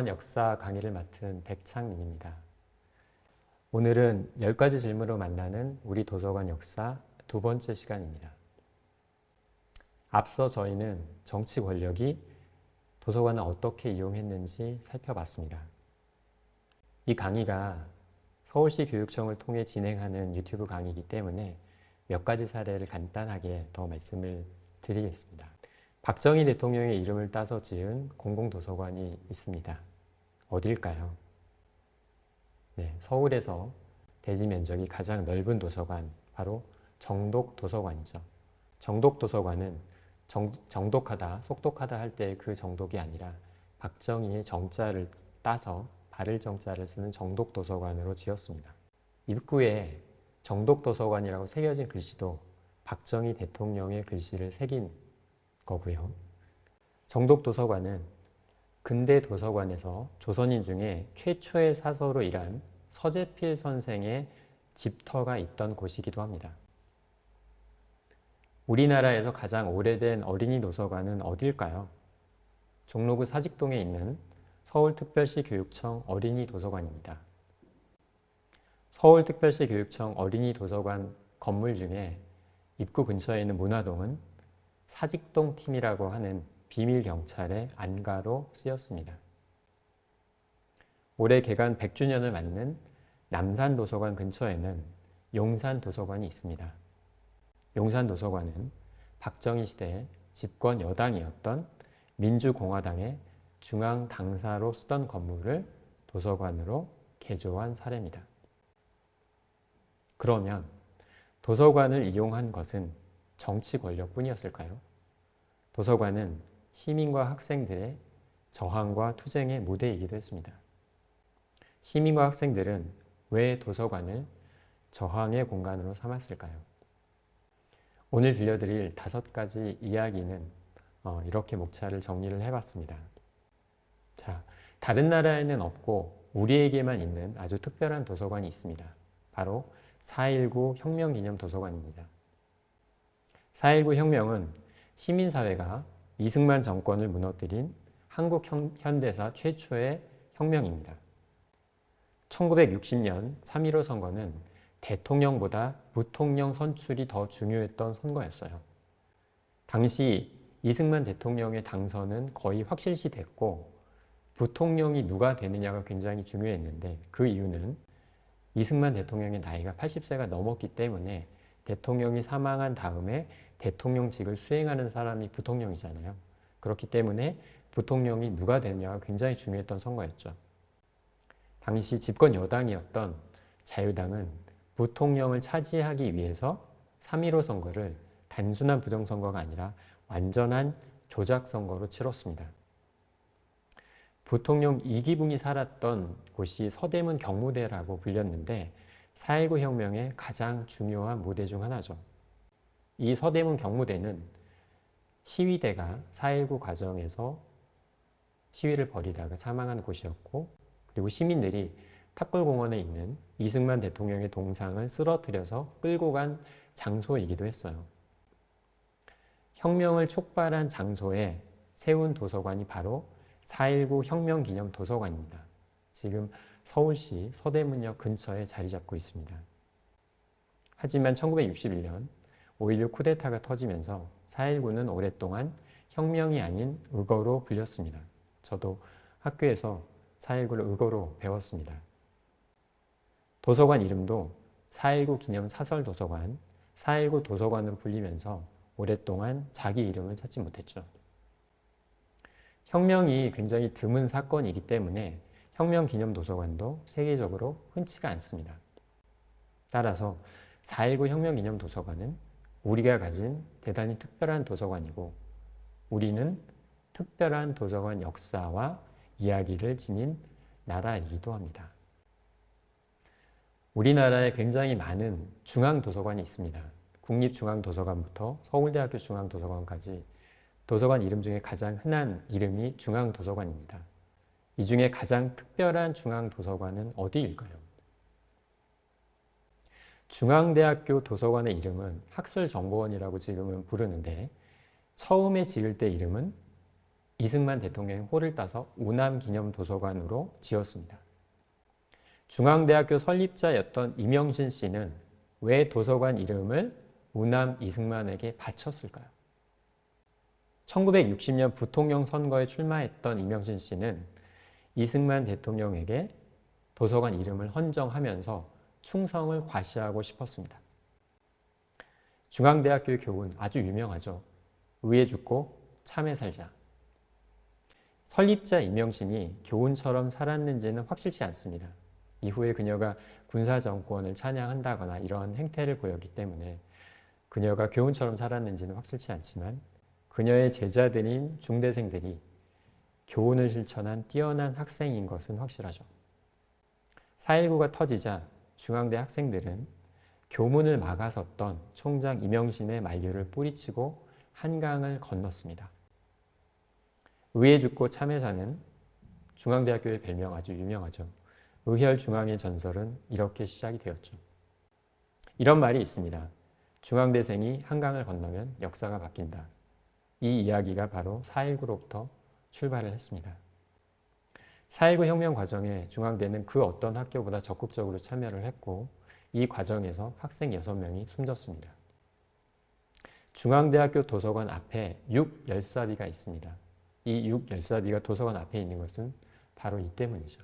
도서관 역사 강의를 맡은 백창민입니다. 오늘은 10가지 질문으로 만나는 우리 도서관 역사 두 번째 시간입니다. 앞서 저희는 정치 권력이 도서관을 어떻게 이용했는지 살펴봤습니다. 이 강의가 서울시 교육청을 통해 진행하는 유튜브 강의이기 때문에 몇 가지 사례를 간단하게 더 말씀을 드리겠습니다. 박정희 대통령의 이름을 따서 지은 공공도서관이 있습니다. 어딜까요? 네, 서울에서 대지 면적이 가장 넓은 도서관, 바로 정독 도서관이죠. 정독 도서관은 정, 정독하다, 속독하다 할 때 그 정독이 아니라 박정희의 정자를 따서 바를 정자를 쓰는 정독 도서관으로 지었습니다. 입구에 정독 도서관이라고 새겨진 글씨도 박정희 대통령의 글씨를 새긴 거고요. 정독 도서관은 근대 도서관에서 조선인 중에 최초의 사서로 일한 서재필 선생의 집터가 있던 곳이기도 합니다. 우리나라에서 가장 오래된 어린이 도서관은 어딜까요? 종로구 사직동에 있는 서울특별시 교육청 어린이 도서관입니다. 서울특별시 교육청 어린이 도서관 건물 중에 입구 근처에 있는 문화동은 사직동 팀이라고 하는 비밀 경찰의 안가로 쓰였습니다. 올해 개관 100주년을 맞는 남산 도서관 근처에는 용산 도서관이 있습니다. 용산 도서관은 박정희 시대 집권 여당이었던 민주공화당의 중앙 당사로 쓰던 건물을 도서관으로 개조한 사례입니다. 그러면 도서관을 이용한 것은 정치 권력뿐이었을까요? 도서관은 시민과 학생들의 저항과 투쟁의 무대이기도 했습니다. 시민과 학생들은 왜 도서관을 저항의 공간으로 삼았을까요? 오늘 들려드릴 다섯 가지 이야기는 어, 이렇게 목차를 정리를 해봤습니다. 자, 다른 나라에는 없고 우리에게만 있는 아주 특별한 도서관이 있습니다. 바로 4.19 혁명기념 도서관입니다. 4.19 혁명은 시민사회가 이승만 정권을 무너뜨린 한국 현대사 최초의 혁명입니다. 1960년 3.15 선거는 대통령보다 부통령 선출이 더 중요했던 선거였어요. 당시 이승만 대통령의 당선은 거의 확실시 됐고 부통령이 누가 되느냐가 굉장히 중요했는데 그 이유는 이승만 대통령의 나이가 80세가 넘었기 때문에 대통령이 사망한 다음에 대통령직을 수행하는 사람이 부통령이잖아요. 그렇기 때문에 부통령이 누가 되냐가 굉장히 중요했던 선거였죠. 당시 집권 여당이었던 자유당은 부통령을 차지하기 위해서 3.15 선거를 단순한 부정선거가 아니라 완전한 조작선거로 치렀습니다. 부통령 이기붕이 살았던 곳이 서대문 경무대라고 불렸는데 4.19 혁명의 가장 중요한 무대 중 하나죠. 이 서대문 경무대는 시위대가 4.19 과정에서 시위를 벌이다가 사망한 곳이었고 그리고 시민들이 탑골공원에 있는 이승만 대통령의 동상을 쓰러뜨려서 끌고 간 장소이기도 했어요. 혁명을 촉발한 장소에 세운 도서관이 바로 4.19 혁명 기념 도서관입니다. 지금 서울시 서대문역 근처에 자리 잡고 있습니다. 하지만 1961년 5.16 쿠데타가 터지면서 4.19는 오랫동안 혁명이 아닌 의거로 불렸습니다. 저도 학교에서 4.19를 의거로 배웠습니다. 도서관 이름도 4.19 기념 사설 도서관, 4.19 도서관으로 불리면서 오랫동안 자기 이름을 찾지 못했죠. 혁명이 굉장히 드문 사건이기 때문에 혁명 기념 도서관도 세계적으로 흔치가 않습니다. 따라서 4.19 혁명 기념 도서관은 우리가 가진 대단히 특별한 도서관이고 우리는 특별한 도서관 역사와 이야기를 지닌 나라이기도 합니다. 우리나라에 굉장히 많은 중앙도서관이 있습니다. 국립중앙도서관부터 서울대학교 중앙도서관까지 도서관 이름 중에 가장 흔한 이름이 중앙도서관입니다. 이 중에 가장 특별한 중앙도서관은 어디일까요? 중앙대학교 도서관의 이름은 학술정보원이라고 지금은 부르는데 처음에 지을 때 이름은 이승만 대통령의 호를 따서 우남기념도서관으로 지었습니다. 중앙대학교 설립자였던 이명신 씨는 왜 도서관 이름을 우남 이승만에게 바쳤을까요? 1960년 부통령 선거에 출마했던 이명신 씨는 이승만 대통령에게 도서관 이름을 헌정하면서 충성을 과시하고 싶었습니다. 중앙대학교의 교훈 아주 유명하죠. 의에 죽고 참에 살자. 설립자 이명신이 교훈처럼 살았는지는 확실치 않습니다. 이후에 그녀가 군사 정권을 찬양한다거나 이런 행태를 보였기 때문에 그녀가 교훈처럼 살았는지는 확실치 않지만 그녀의 제자들인 중대생들이 교훈을 실천한 뛰어난 학생인 것은 확실하죠. 4.19가 터지자 중앙대 학생들은 교문을 막아섰던 총장 이명신의 만류를 뿌리치고 한강을 건넜습니다. 의에 죽고 참에 사는 중앙대학교의 별명 아주 유명하죠. 의혈 중앙의 전설은 이렇게 시작이 되었죠. 이런 말이 있습니다. 중앙대생이 한강을 건너면 역사가 바뀐다. 이 이야기가 바로 4.19로부터 출발을 했습니다. 4.19 혁명 과정에 중앙대는 그 어떤 학교보다 적극적으로 참여를 했고 이 과정에서 학생 6명이 숨졌습니다. 중앙대학교 도서관 앞에 6열사비가 있습니다. 이 6열사비가 도서관 앞에 있는 것은 바로 이 때문이죠.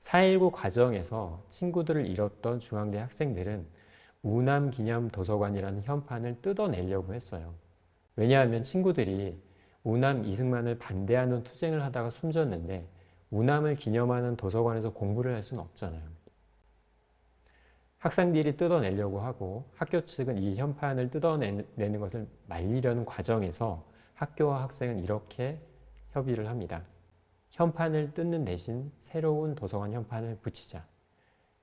4.19 과정에서 친구들을 잃었던 중앙대 학생들은 우남기념 도서관이라는 현판을 뜯어내려고 했어요. 왜냐하면 친구들이 우남 이승만을 반대하는 투쟁을 하다가 숨졌는데 우남을 기념하는 도서관에서 공부를 할 수는 없잖아요. 학생들이 뜯어내려고 하고 학교 측은 이 현판을 뜯어내는 것을 말리려는 과정에서 학교와 학생은 이렇게 협의를 합니다. 현판을 뜯는 대신 새로운 도서관 현판을 붙이자.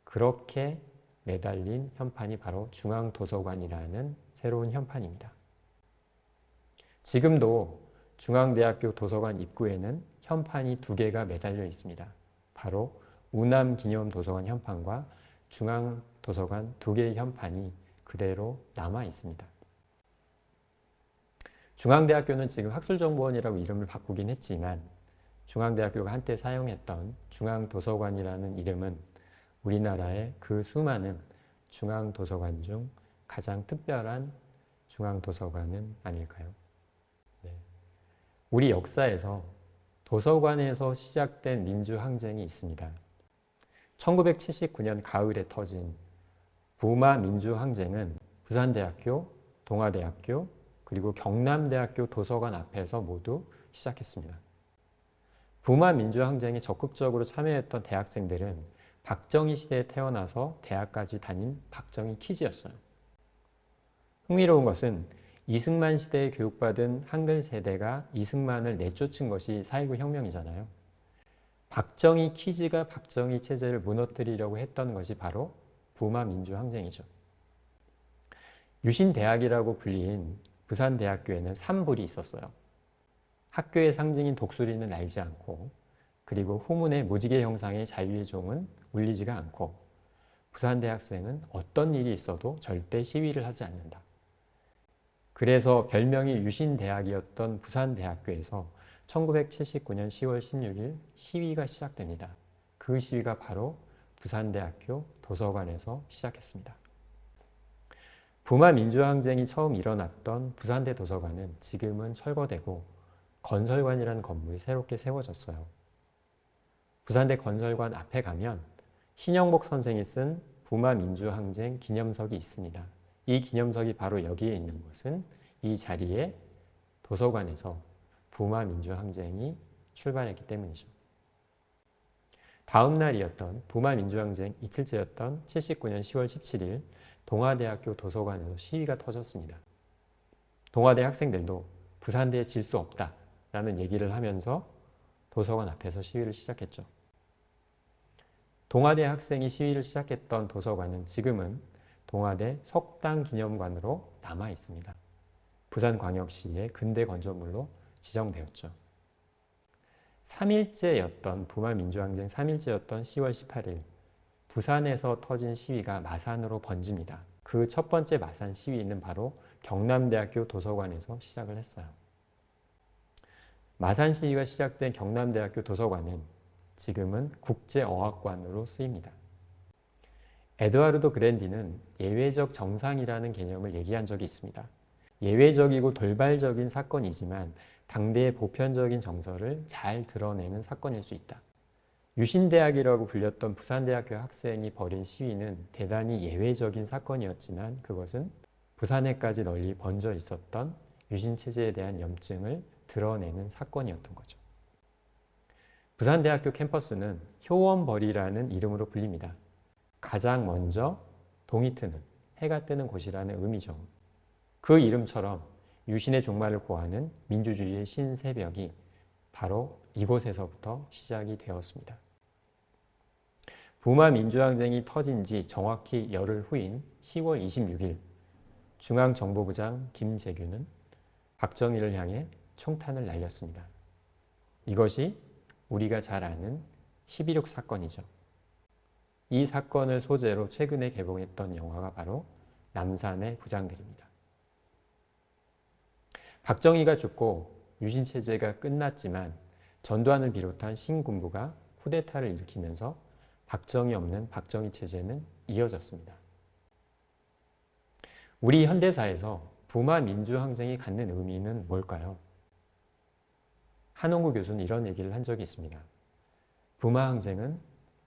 그렇게 매달린 현판이 바로 중앙도서관이라는 새로운 현판입니다. 지금도 중앙대학교 도서관 입구에는 현판이 두 개가 매달려 있습니다. 바로 우남 기념 도서관 현판과 중앙 도서관 두 개의 현판이 그대로 남아 있습니다. 중앙대학교는 지금 학술정보원이라고 이름을 바꾸긴 했지만 중앙대학교가 한때 사용했던 중앙도서관이라는 이름은 우리나라의 그 수많은 중앙도서관 중 가장 특별한 중앙도서관은 아닐까요? 네. 우리 역사에서 도서관에서 시작된 민주항쟁이 있습니다. 1979년 가을에 터진 부마 민주항쟁은 부산대학교, 동아대학교, 그리고 경남대학교 도서관 앞에서 모두 시작했습니다. 부마 민주항쟁에 적극적으로 참여했던 대학생들은 박정희 시대에 태어나서 대학까지 다닌 박정희 키즈였어요. 흥미로운 것은 이승만 시대에 교육받은 한글 세대가 이승만을 내쫓은 것이 4.19 혁명이잖아요. 박정희 키즈가 박정희 체제를 무너뜨리려고 했던 것이 바로 부마 민주항쟁이죠. 유신대학이라고 불린 부산대학교에는 3불이 있었어요. 학교의 상징인 독수리는 날지 않고 그리고 후문의 무지개 형상의 자유의 종은 울리지가 않고 부산 대학생은 어떤 일이 있어도 절대 시위를 하지 않는다. 그래서 별명이 유신대학이었던 부산대학교에서 1979년 10월 16일 시위가 시작됩니다. 그 시위가 바로 부산대학교 도서관에서 시작했습니다. 부마 민주항쟁이 처음 일어났던 부산대 도서관은 지금은 철거되고 건설관이라는 건물이 새롭게 세워졌어요. 부산대 건설관 앞에 가면 신영복 선생이 쓴 부마 민주항쟁 기념석이 있습니다. 이 기념석이 바로 여기에 있는 것은 이 자리에 도서관에서 부마 민주항쟁이 출발했기 때문이죠. 다음 날이었던 부마 민주항쟁 이틀째였던 79년 10월 17일 동아대학교 도서관에서 시위가 터졌습니다. 동아대 학생들도 부산대에 질 수 없다라는 얘기를 하면서 도서관 앞에서 시위를 시작했죠. 동아대 학생이 시위를 시작했던 도서관은 지금은 동아대 석당 기념관으로 남아 있습니다. 부산광역시의 근대 건조물로 지정되었죠. 3일째였던 부마민주항쟁 3일째였던 10월 18일 부산에서 터진 시위가 마산으로 번집니다. 그 첫 번째 마산 시위는 바로 경남대학교 도서관에서 시작을 했어요. 마산 시위가 시작된 경남대학교 도서관은 지금은 국제어학관으로 쓰입니다. 에드와르도 그랜디는 예외적 정상이라는 개념을 얘기한 적이 있습니다. 예외적이고 돌발적인 사건이지만 당대의 보편적인 정서를 잘 드러내는 사건일 수 있다. 유신대학이라고 불렸던 부산대학교 학생이 벌인 시위는 대단히 예외적인 사건이었지만 그것은 부산에까지 널리 번져 있었던 유신체제에 대한 염증을 드러내는 사건이었던 거죠. 부산대학교 캠퍼스는 효원벌이라는 이름으로 불립니다. 가장 먼저 동이 트는, 해가 뜨는 곳이라는 의미죠. 그 이름처럼 유신의 종말을 고하는 민주주의의 신새벽이 바로 이곳에서부터 시작이 되었습니다. 부마 민주항쟁이 터진 지 정확히 열흘 후인 10월 26일 중앙정보부장 김재규는 박정희를 향해 총탄을 날렸습니다. 이것이 우리가 잘 아는 11.6 사건이죠. 이 사건을 소재로 최근에 개봉했던 영화가 바로 남산의 부장들입니다. 박정희가 죽고 유신체제가 끝났지만 전두환을 비롯한 신군부가 쿠데타를 일으키면서 박정희 없는 박정희 체제는 이어졌습니다. 우리 현대사에서 부마 민주항쟁이 갖는 의미는 뭘까요? 한홍구 교수는 이런 얘기를 한 적이 있습니다. 부마 항쟁은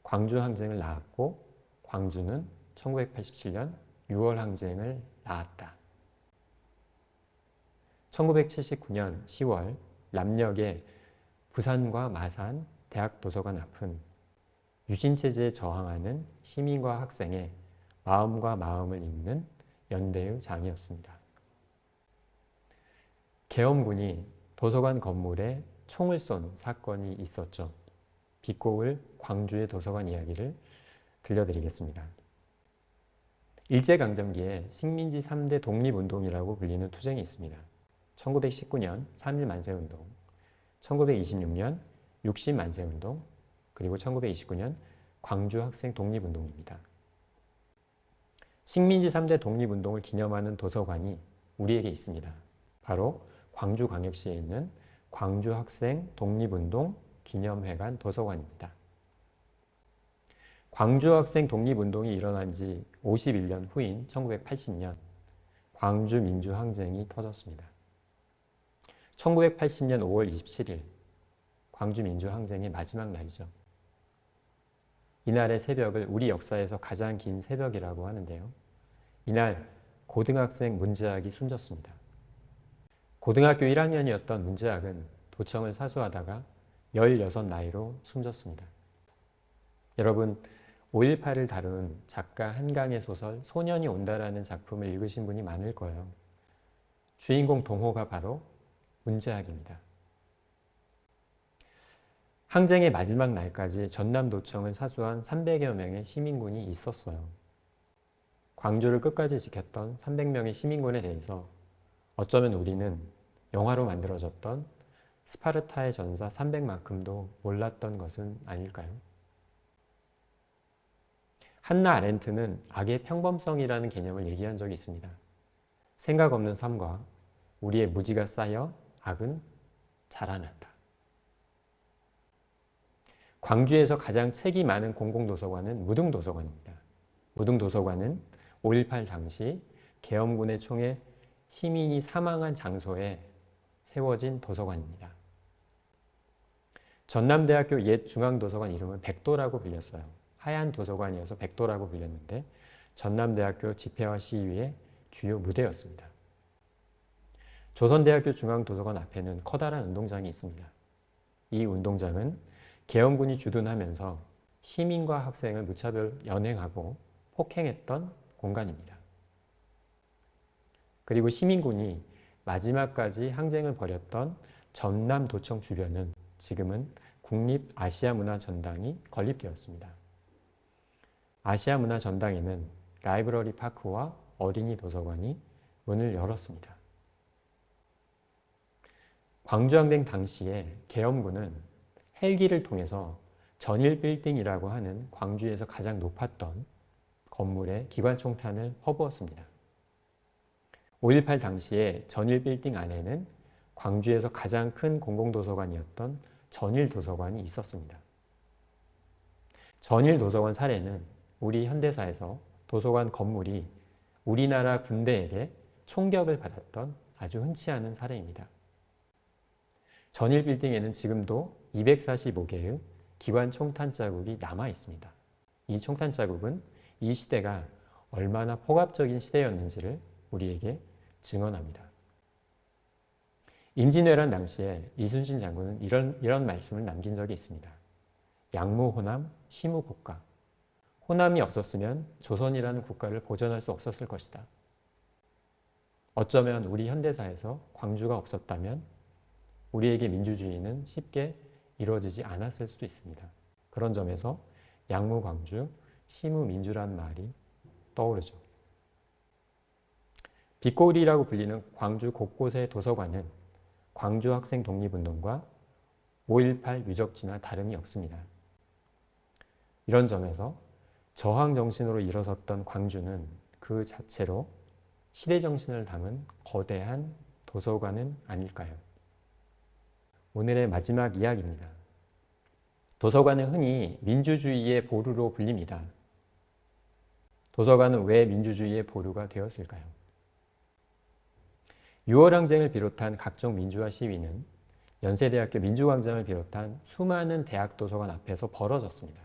광주 항쟁을 낳았고 광주는 1987년 6월 항쟁을 낳았다. 1979년 10월 남녘에 부산과 마산 대학 도서관 앞은 유신체제에 저항하는 시민과 학생의 마음과 마음을 잇는 연대의 장이었습니다. 계엄군이 도서관 건물에 총을 쏜 사건이 있었죠. 비꼬을 광주의 도서관 이야기를 들려드리겠습니다. 일제강점기에 식민지 3대 독립운동이라고 불리는 투쟁이 있습니다. 1919년 3일 만세운동, 1926년 60 만세운동, 그리고 1929년 광주 학생 독립운동입니다. 식민지 3대 독립운동을 기념하는 도서관이 우리에게 있습니다. 바로 광주광역시에 있는 광주 학생 독립운동 기념회관 도서관입니다. 광주 학생 독립운동이 일어난 지 51년 후인 1980년 광주 민주항쟁이 터졌습니다. 1980년 5월 27일 광주 민주항쟁의 마지막 날이죠. 이날의 새벽을 우리 역사에서 가장 긴 새벽이라고 하는데요. 이날 고등학생 문제학이 숨졌습니다. 고등학교 1학년이었던 문제학은 도청을 사수하다가 16 나이로 숨졌습니다. 여러분, 5.18을 다룬 작가 한강의 소설 소년이 온다라는 작품을 읽으신 분이 많을 거예요. 주인공 동호가 바로 문제학입니다. 항쟁의 마지막 날까지 전남도청을 사수한 300여 명의 시민군이 있었어요. 광주를 끝까지 지켰던 300명의 시민군에 대해서 어쩌면 우리는 영화로 만들어졌던 스파르타의 전사 300만큼도 몰랐던 것은 아닐까요? 한나 아렌트는 악의 평범성이라는 개념을 얘기한 적이 있습니다. 생각 없는 삶과 우리의 무지가 쌓여 악은 자라난다. 광주에서 가장 책이 많은 공공도서관은 무등도서관입니다. 무등도서관은 5.18 당시 계엄군의 총에 시민이 사망한 장소에 세워진 도서관입니다. 전남대학교 옛 중앙도서관 이름은 백도라고 불렸어요. 하얀 도서관이어서 백도라고 불렸는데 전남대학교 집회와 시위의 주요 무대였습니다. 조선대학교 중앙도서관 앞에는 커다란 운동장이 있습니다. 이 운동장은 계엄군이 주둔하면서 시민과 학생을 무차별 연행하고 폭행했던 공간입니다. 그리고 시민군이 마지막까지 항쟁을 벌였던 전남도청 주변은 지금은 국립 아시아 문화 전당이 건립되었습니다. 아시아 문화 전당에는 라이브러리 파크와 어린이 도서관이 문을 열었습니다. 광주항쟁 당시에 계엄군은 헬기를 통해서 전일 빌딩이라고 하는 광주에서 가장 높았던 건물에 기관총탄을 퍼부었습니다. 5.18 당시에 전일 빌딩 안에는 광주에서 가장 큰 공공도서관이었던 전일도서관이 있었습니다. 전일도서관 사례는 우리 현대사에서 도서관 건물이 우리나라 군대에게 총격을 받았던 아주 흔치 않은 사례입니다. 전일 빌딩에는 지금도 245개의 기관 총탄 자국이 남아 있습니다. 이 총탄 자국은 이 시대가 얼마나 폭압적인 시대였는지를 우리에게 증언합니다. 임진왜란 당시에 이순신 장군은 이런, 이런 말씀을 남긴 적이 있습니다. 양무 호남, 시무 국가. 호남이 없었으면 조선이라는 국가를 보존할 수 없었을 것이다. 어쩌면 우리 현대사에서 광주가 없었다면 우리에게 민주주의는 쉽게 이루어지지 않았을 수도 있습니다. 그런 점에서 양무 광주, 시무 민주란 말이 떠오르죠. 빛골이라고 불리는 광주 곳곳의 도서관은 광주 학생 독립운동과 5.18 유적지나 다름이 없습니다. 이런 점에서 저항 정신으로 일어섰던 광주는 그 자체로 시대 정신을 담은 거대한 도서관은 아닐까요? 오늘의 마지막 이야기입니다. 도서관은 흔히 민주주의의 보루로 불립니다. 도서관은 왜 민주주의의 보루가 되었을까요? 6월 항쟁을 비롯한 각종 민주화 시위는 연세대학교 민주광장을 비롯한 수많은 대학 도서관 앞에서 벌어졌습니다.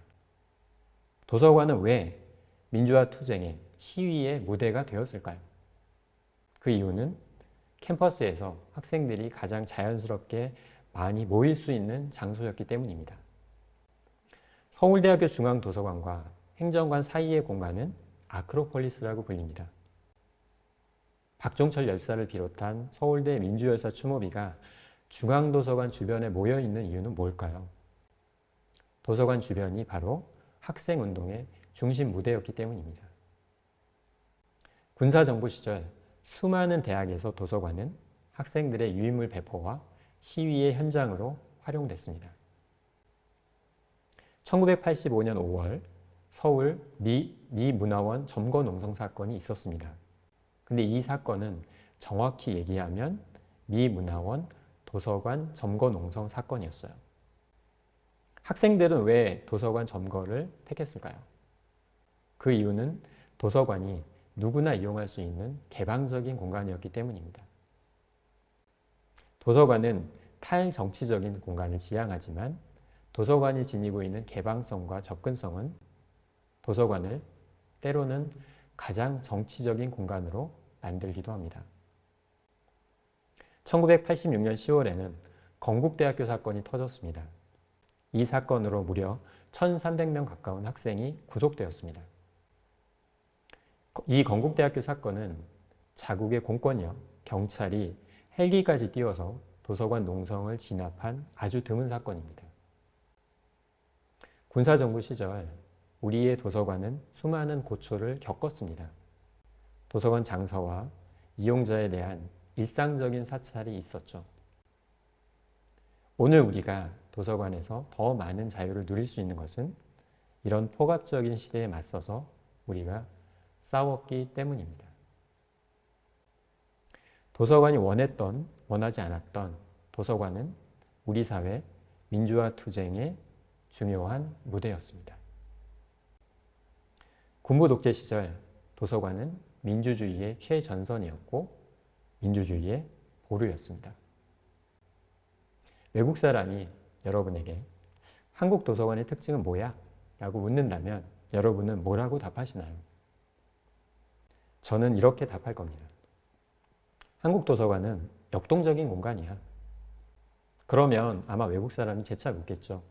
도서관은 왜 민주화 투쟁의 시위의 무대가 되었을까요? 그 이유는 캠퍼스에서 학생들이 가장 자연스럽게 많이 모일 수 있는 장소였기 때문입니다. 서울대학교 중앙도서관과 행정관 사이의 공간은 아크로폴리스라고 불립니다. 박종철 열사를 비롯한 서울대 민주열사 추모비가 중앙도서관 주변에 모여 있는 이유는 뭘까요? 도서관 주변이 바로 학생운동의 중심 무대였기 때문입니다. 군사정부 시절 수많은 대학에서 도서관은 학생들의 유인물 배포와 시위의 현장으로 활용됐습니다. 1985년 5월 서울 미, 미 문화원 점거 농성 사건이 있었습니다. 근데 이 사건은 정확히 얘기하면 미 문화원 도서관 점거 농성 사건이었어요. 학생들은 왜 도서관 점거를 택했을까요? 그 이유는 도서관이 누구나 이용할 수 있는 개방적인 공간이었기 때문입니다. 도서관은 탈정치적인 공간을 지향하지만 도서관이 지니고 있는 개방성과 접근성은 도서관을 때로는 가장 정치적인 공간으로 만들기도 합니다. 1986년 10월에는 건국대학교 사건이 터졌습니다. 이 사건으로 무려 1,300명 가까운 학생이 구속되었습니다. 이 건국대학교 사건은 자국의 공권력, 경찰이 헬기까지 띄워서 도서관 농성을 진압한 아주 드문 사건입니다. 군사정부 시절 우리의 도서관은 수많은 고초를 겪었습니다. 도서관 장서와 이용자에 대한 일상적인 사찰이 있었죠. 오늘 우리가 도서관에서 더 많은 자유를 누릴 수 있는 것은 이런 포괄적인 시대에 맞서서 우리가 싸웠기 때문입니다. 도서관이 원했던, 원하지 않았던 도서관은 우리 사회 민주화 투쟁의 중요한 무대였습니다. 군부 독재 시절 도서관은 민주주의의 최전선이었고 민주주의의 보루였습니다. 외국 사람이 여러분에게 한국 도서관의 특징은 뭐야? 라고 묻는다면 여러분은 뭐라고 답하시나요? 저는 이렇게 답할 겁니다. 한국 도서관은 역동적인 공간이야. 그러면 아마 외국 사람이 재차 묻겠죠.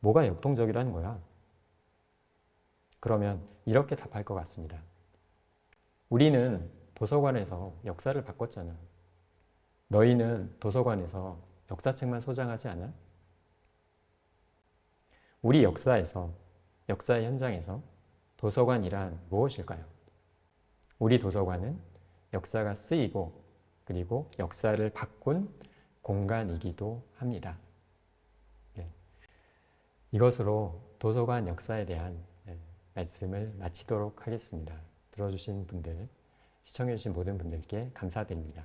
뭐가 역동적이라는 거야? 그러면 이렇게 답할 것 같습니다. 우리는 도서관에서 역사를 바꿨잖아. 너희는 도서관에서 역사책만 소장하지 않아? 우리 역사에서, 역사의 현장에서 도서관이란 무엇일까요? 우리 도서관은 역사가 쓰이고 그리고 역사를 바꾼 공간이기도 합니다. 네. 이것으로 도서관 역사에 대한 네, 말씀을 마치도록 하겠습니다. 들어주신 분들, 시청해주신 모든 분들께 감사드립니다.